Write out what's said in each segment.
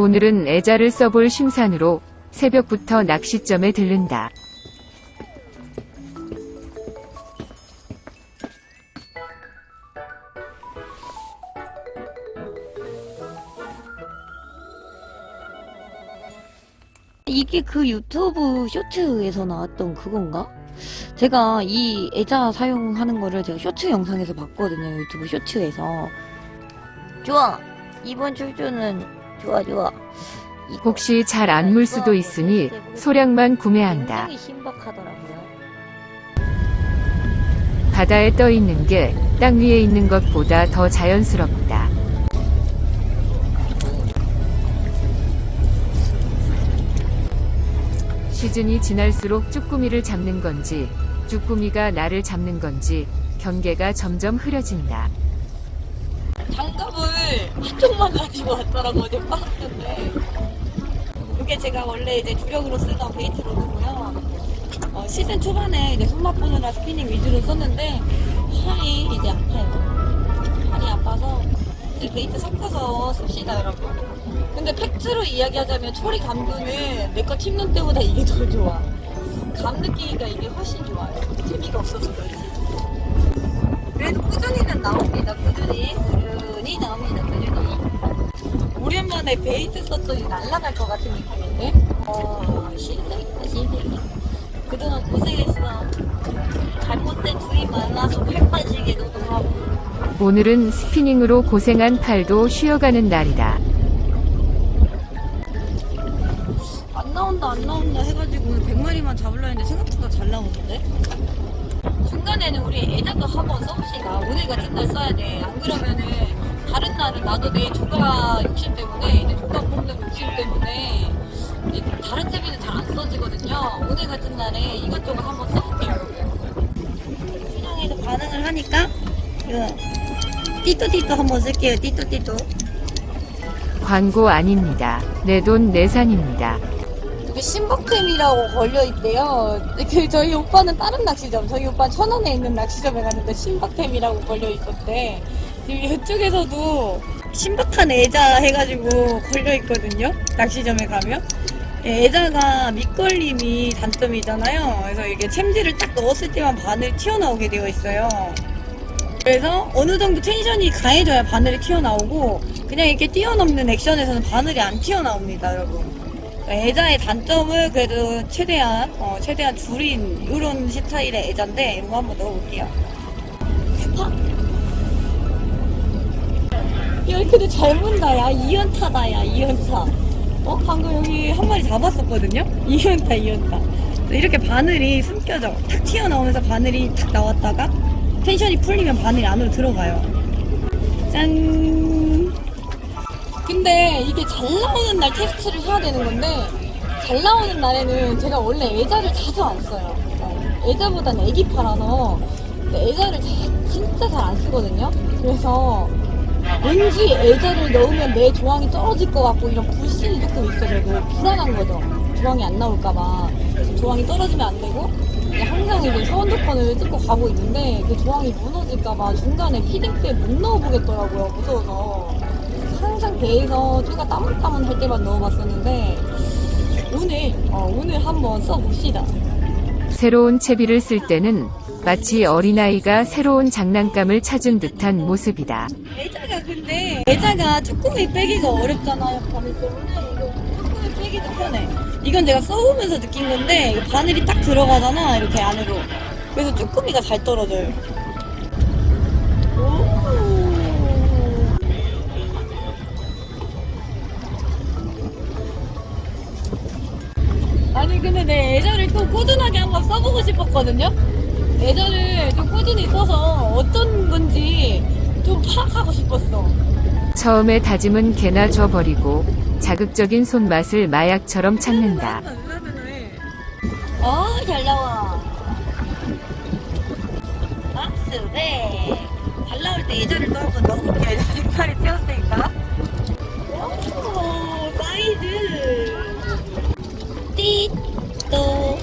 오늘은 애자를 써볼 심산으로 새벽부터 낚시점에 들른다. 이게 그 유튜브 쇼츠에서 나왔던 그건가? 제가 이 애자 사용하는 거를 제가 쇼츠 영상에서 봤거든요. 유튜브 쇼츠에서. 좋아. 이번 출조는 좋아 좋아. 이거 혹시 잘 안 물 수도 있으니 소량만 구매한다. 굉장히 신박하더라고요. 바다에 떠 있는 게 땅 위에 있는 것보다 더 자연스럽다. 시즌이 지날수록 쭈꾸미를 잡는 건지, 쭈꾸미가 나를 잡는 건지, 경계가 점점 흐려진다. 장갑 을 한쪽만 가지고 왔더라고요. 어제 팔았는데. 이게 제가 원래 이제 주력으로 쓰던 베이트 로드고요. 어, 시즌 초반에 이제 손맛 보느라 스피닝 위주로 썼는데 팔이 이제 아파요. 팔이 아파서 이제 베이트 섞어서 씁시다 여러분. 근데 팩트로 이야기하자면 초리 감도는 내거 팁눈 때보다 이게 더 좋아. 감 느끼기가 이게 훨씬 좋아요. 재미가 없어서 그렇지. 그래도 꾸준히는 나옵니다. 꾸준히. 꾸준히 나옵니다. 꾸준히. 오랜만에 베이트 썼더니 날아갈 것 같은 느낌인데? 어, 신세계다, 신세계. 그동안 고생했어. 잘못된 줄이 많아서 팔 빠지게 노동하고. 오늘은 스피닝으로 고생한 팔도 쉬어가는 날이다. 안 나온다, 안 나온다 해가지고 오늘 100마리만 잡으려 했는데 생각보다 잘 나오는데? 중간에는 우리 애자도 한번 써봅시다. 오늘 같은 날 써야 돼. 안 그러면은 다른 날은 나도 내 조가 욕심 때문에 이제 조가 뽑는 욕심 때문에 이제 다른 채비는 잘 안 써지거든요. 오늘 같은 날에 이것저것 한번 써볼게요. 시장에서 반응을 하니까 이거 띠또띠또 한번 쓸게요. 띠또띠또. 광고 아닙니다. 내 돈 내산입니다. 이게 신박템이라고 걸려있대요. 그 저희 오빠는 다른 낚시점, 저희 오빠는 천안에 있는 낚시점에 갔는데 신박템이라고 걸려있었대. 지금 이쪽에서도 신박한 애자 해가지고 걸려있거든요. 낚시점에 가면. 예, 애자가 밑걸림이 단점이잖아요. 그래서 이게 챔질을 딱 넣었을 때만 바늘 튀어나오게 되어 있어요. 그래서 어느 정도 텐션이 강해져야 바늘이 튀어나오고 그냥 이렇게 뛰어넘는 액션에서는 바늘이 안 튀어나옵니다, 여러분. 애자의 단점을 그래도 최대한 어, 최대한 줄인 이런 스타일의 애자인데 이거 한번 넣어볼게요. 파. 야 근데 잘 문다 야 이연타다 야 이연타. 어 방금 여기 한 마리 잡았었거든요. 이연타 이연타. 이렇게 바늘이 숨겨져 탁 튀어나오면서 바늘이 탁 나왔다가 텐션이 풀리면 바늘이 안으로 들어가요. 짠. 근데 이게 잘 나오는 날 테스트를 해야 되는 건데 잘 나오는 날에는 제가 원래 애자를 자주 안 써요. 어, 애자보다는 애기파라서 애자를 자- 진짜 잘 안 쓰거든요. 그래서 왠지 애자를 넣으면 내 조항이 떨어질 것 같고 이런 불신이 조금 있어서 불안한 거죠. 조항이 안 나올까봐. 조항이 떨어지면 안 되고 항상 이제 서원도권을 찍고 가고 있는데 그 조항이 무너질까봐 중간에 피딩 때못 넣어보겠더라고요. 무서워서. 항상 배에서 쭈가 따문따문 할 때만 넣어봤었는데 오늘 어, 오늘 한번 써봅시다. 새로운 채비를 쓸 때는 마치 어린아이가 새로운 장난감을 찾은 듯한 모습이다. 애자가 근데 애자가 쭈꾸미 빼기가 어렵잖아요 바늘 때문에 이거 쭈꾸미 빼기도 편해. 이건 제가 써보면서 느낀 건데 바늘이 딱 들어가잖아 이렇게 안으로. 그래서 쭈꾸미가 잘 떨어져요. 오. 아니 근데 내 애자를 또 꾸준하게 한번 써보고 싶었거든요. 애자를 좀 꾸준히 써서 어떤 건지 좀 파악하고 싶었어. 처음에 다짐은 개나 줘버리고 자극적인 손맛을 마약처럼 찾는다. 어, 잘 나와. 박스 네. 잘 나올 때 예전을 또 한번 넣어볼게요. 색깔이 튀었으니까. 오, 사이즈. 띠 또.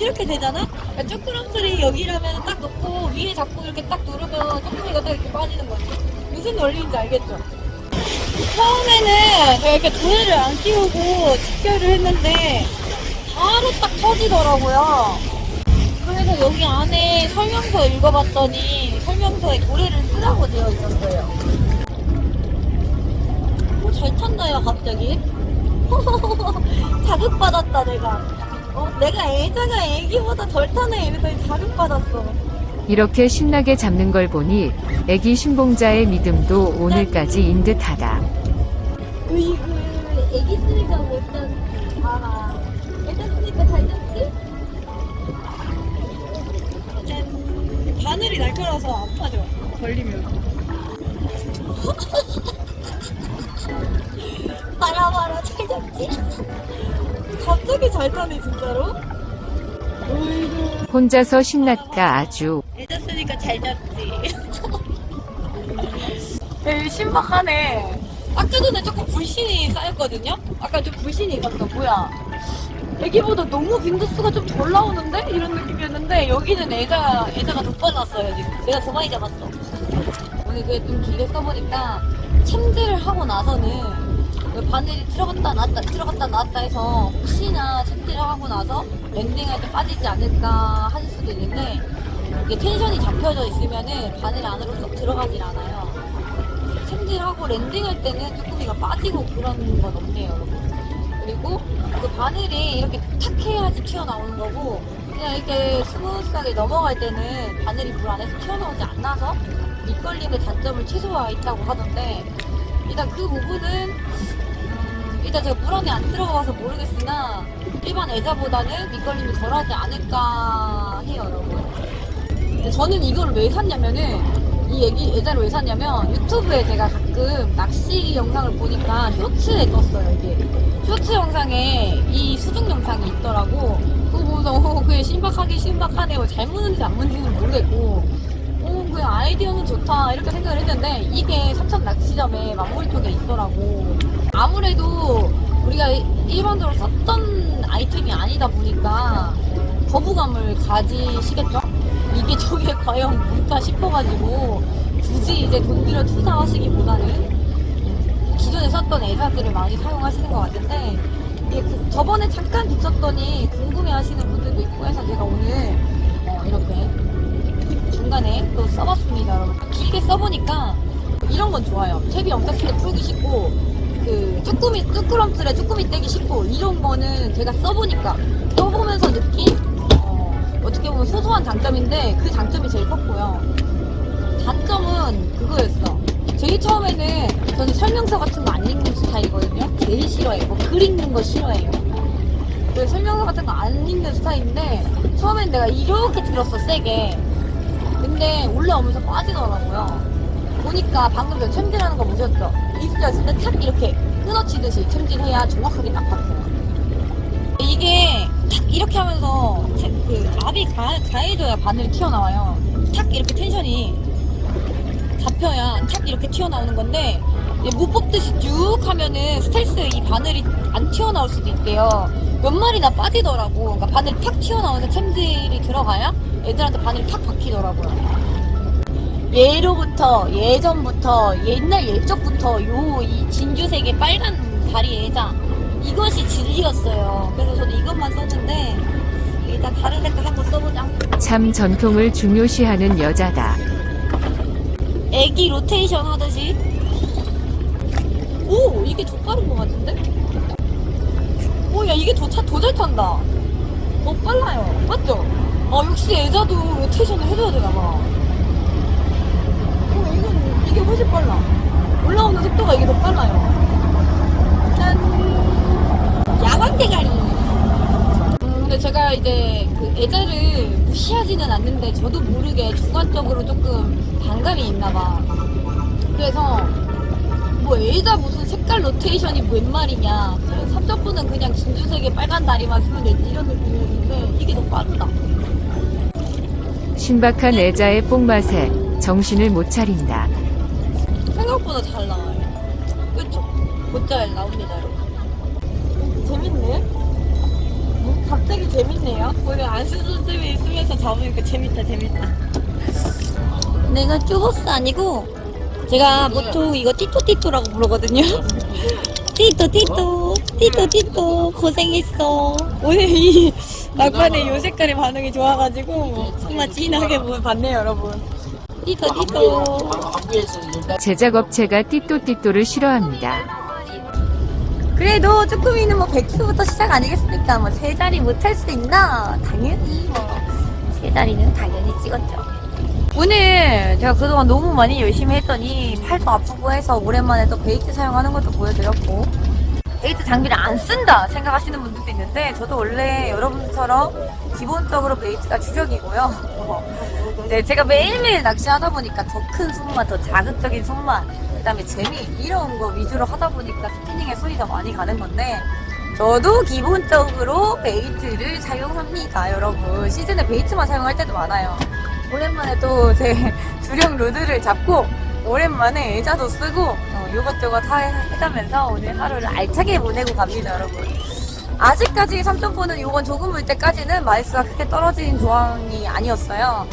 이렇게 되잖아? 그러니까 쭈꾸럼들이 여기라면 딱 놓고 위에 잡고 이렇게 딱 누르면 쭈꾸미가 딱 이렇게 빠지는 거지. 무슨 원리인지 알겠죠? 처음에는 제가 이렇게 도예를 안 끼우고 집결을 했는데 바로 딱 터지더라고요. 그래서 여기 안에 설명서 읽어봤더니 설명서에 도래를 쓰라고 되어 있었어요. 오, 잘 탔나요, 갑자기? 자극받았다, 내가. 어, 내가 애자가 애기보다 덜 타네, 이랬더니 자극받았어. 이렇게 신나게 잡는 걸 보니 애기 신봉자의 믿음도 오늘까지 인 듯하다. 으이그, 애기 쓰니까 못 탔지. 아, 애자 쓰니까 잘? 짠. 바늘이 날카로워서 아파져. 걸리면. 봐라 봐라 잘 잡지? 갑자기 잘 타네 진짜로? 어이구 혼자서 신났다 아주. 애자 쓰니까 잘 잡지 에 신박하네 아까 전에 조금 불신이 쌓였거든요? 아까 좀 불신이 있었어 뭐야 애기보다 너무 빈도수가 좀 덜 나오는데? 이런 느낌이었는데 여기는 애자, 애자가 더 빨랐어요 지금 내가 더 많이 잡았어 오늘 그게 좀 길게 써보니까 챔질을 하고 나서는 그 바늘이 들어갔다 나왔다 들어갔다 나왔다 해서 혹시나 챔질을 하고 나서 랜딩할 때 빠지지 않을까 하실 수도 있는데 이게 텐션이 잡혀져 있으면은 바늘 안으로 쏙 들어가질 않아요 챔질하고 랜딩할 때는 쭈꾸미가 빠지고 그런 건 없네요. 그리고 그 바늘이 이렇게 탁 해야지 튀어나오는 거고 그냥 이렇게 스무스하게 넘어갈 때는 바늘이 물 안에서 튀어나오지 않아서 밑걸림의 단점을 최소화했다고 하던데 일단 그 부분은 음, 일단 제가 물 안에 안 들어가서 모르겠으나 일반 애자보다는 밑걸림이 덜하지 않을까 해요 여러분. 저는 이거를 왜 샀냐면은 이 애기 애자를 왜 샀냐면 유튜브에 제가 가끔 낚시 영상을 보니까 쇼츠에 떴어요 이게. 쇼츠 영상에 이 수중 영상이 있더라고. 그거 보면서 어, 그게 신박하게 신박하네요 잘 무는지 안 무는지는 모르겠고 어, 그 아이디어는 좋다 이렇게 생각을 했는데 이게 삼천 낚시점에 만물 쪽에 있더라고 아무래도 우리가 일반적으로 썼던 아이템이 아니다 보니까 거부감을 가지시겠죠? 이게 저게 과연 뭘까 싶어가지고 굳이 이제 돈 들여 투자하시기보다는 기존에 썼던 애사들을 많이 사용하시는 것 같은데 그- 저번에 잠깐 있었더니 궁금해하시는 분들도 있고 해서 제가 길게 써보니까 이런 건 좋아요. 채비 영탁실에 풀기 쉽고 그 쭈꾸미 쭈꾸럼틀에 쭈꾸미 떼기 쉽고 이런 거는 제가 써보니까 써보면서 느낀 어, 어떻게 보면 소소한 장점인데 그 장점이 제일 컸고요. 단점은 그거였어. 제일 처음에는 저는 설명서 같은 거 안 읽는 스타일이거든요. 제일 싫어해요. 뭐 글 읽는 거 싫어해요. 그 설명서 같은 거 안 읽는 스타일인데 처음엔 내가 이렇게 들었어 세게. 근데 올라오면서 빠지더라고요 보니까 방금 전 챔질하는 거 보셨죠? 이수였을 때 탁 이렇게 끊어치듯이 챔질해야 정확하게 딱 박혀요. 이게 탁 이렇게 하면서 체- 그 압이 가, 가해져야 바늘이 튀어나와요. 탁 이렇게 텐션이 잡혀야 탁 이렇게 튀어나오는 건데 못 뽑듯이 쭉 하면은 스텔스 이 바늘이 안 튀어나올 수도 있대요. 몇 마리나 빠지더라고. 그러니까 바늘이 탁 튀어나오면서 챔질이 들어가야 애들한테 바늘이 탁 박히더라고요 예로부터 예전부터 옛날 옛적부터 요 이 진주색의 빨간 다리 애자 이것이 진리였어요 그래서 저도 이것만 썼는데 일단 다른 색깔 한번 써보자 참 전통을 중요시하는 여자다. 애기 로테이션 하듯이 오 이게 더 빠른 것 같은데? 오야 이게 더차더 잘 탄다 더 빨라요 맞죠? 아 역시 애자도 로테이션을 해줘야 되나 봐 어 이건 이게 훨씬 빨라 올라오는 속도가 이게 더 빨라요 짠 야광 대가리 음, 근데 제가 이제 그 애자를 않는데 저도 모르게 주관적으로 조금 반감이 있나 봐. 그래서 뭐 애자 무슨 색깔 로테이션이 웬 말이냐. 삼적분은 그냥 진주색의 빨간 다리만 쓰면 되지 이런 느낌이었는데 이게 더 빠르다. 신박한 애자의 뽕맛에 정신을 못 차린다. 생각보다 잘 나와요. 그쵸? 곧잘 나옵니다, 여러분. 재밌네? 뭐 갑자기 재밌네요. 원래 안 쓰던 쌤이 쓰면서 잡으니까 재밌다, 재밌다. 내가 쭈보스 아니고 제가 보통 이거 띠또띠또라고 부르거든요. 띠또 띠또, 띠또 띠또, 고생했어. 오늘 이 막판에 요 색깔의 반응이 좋아가지고 정말 진하게 뭐 봤네요, 여러분. 띠또 띠또. 제작업체가 띠또띠또를 싫어합니다. 그래도 쭈꾸미는 뭐 백수부터 시작 아니겠습니까? 뭐 세 자리 못할 수 있나? 당연히 뭐 세 자리는 당연히 찍었죠. 오늘 제가 그동안 너무 많이 열심히 했더니 팔도 아프고 해서 오랜만에 또 베이트 사용하는 것도 보여드렸고 베이트 장비를 안 쓴다 생각하시는 분들도 있는데 저도 원래 여러분처럼 기본적으로 베이트가 주력이고요. 네, 제가 매일매일 낚시하다 보니까 더 큰 손맛, 더 자극적인 손맛, 그 다음에 재미 이런 거 위주로 하다 보니까 스피닝에 손이 더 많이 가는 건데 저도 기본적으로 베이트를 사용합니다, 여러분. 시즌에 베이트만 사용할 때도 많아요. 오랜만에 또 제 주력 로드를 잡고 오랜만에 애자도 쓰고 어, 이것저것 다 해가면서 오늘 하루를 알차게 보내고 갑니다, 여러분. 아직까지 3점포는 요건 조금 물 때까지는 마이스가 크게 떨어진 조항이 아니었어요.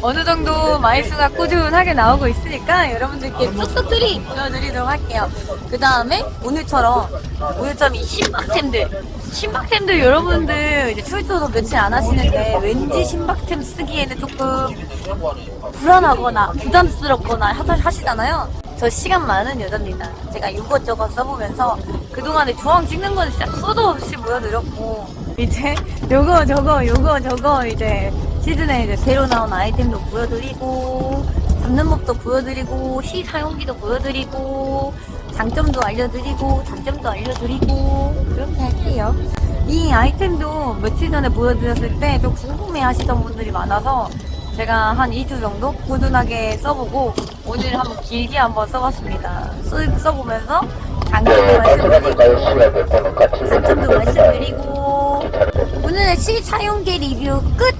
어느 정도 마이스가 꾸준하게 나오고 있으니까 여러분들께 쏙쏙들이 보여드리도록 할게요. 그 다음에 오늘처럼 오늘처럼 이 신박템들 신박템들 여러분들 이제 출조도 며칠 안 하시는데 왠지 신박템 쓰기에는 조금 불안하거나 부담스럽거나 하- 하시잖아요. 저 시간 많은 여자입니다. 제가 이것저것 써보면서 그동안에 조항 찍는 건 진짜 써도 없이 보여드렸고 이제 요거 저거 요거 저거 이제 시즌에 이제 새로 나온 아이템도 보여드리고 잡는 법도 보여드리고 시 사용기도 보여드리고 장점도 알려드리고 단점도 알려드리고 그렇게 할게요. 이 아이템도 며칠 전에 보여드렸을 때 좀 궁금해 하시던 분들이 많아서 제가 한 2주 정도 꾸준하게 써보고 오늘 한번 길게 한번 써봤습니다. 써, 써보면서 장점도 말씀드리고 단점도 말씀드리고 오늘의 시 사용기 리뷰 끝!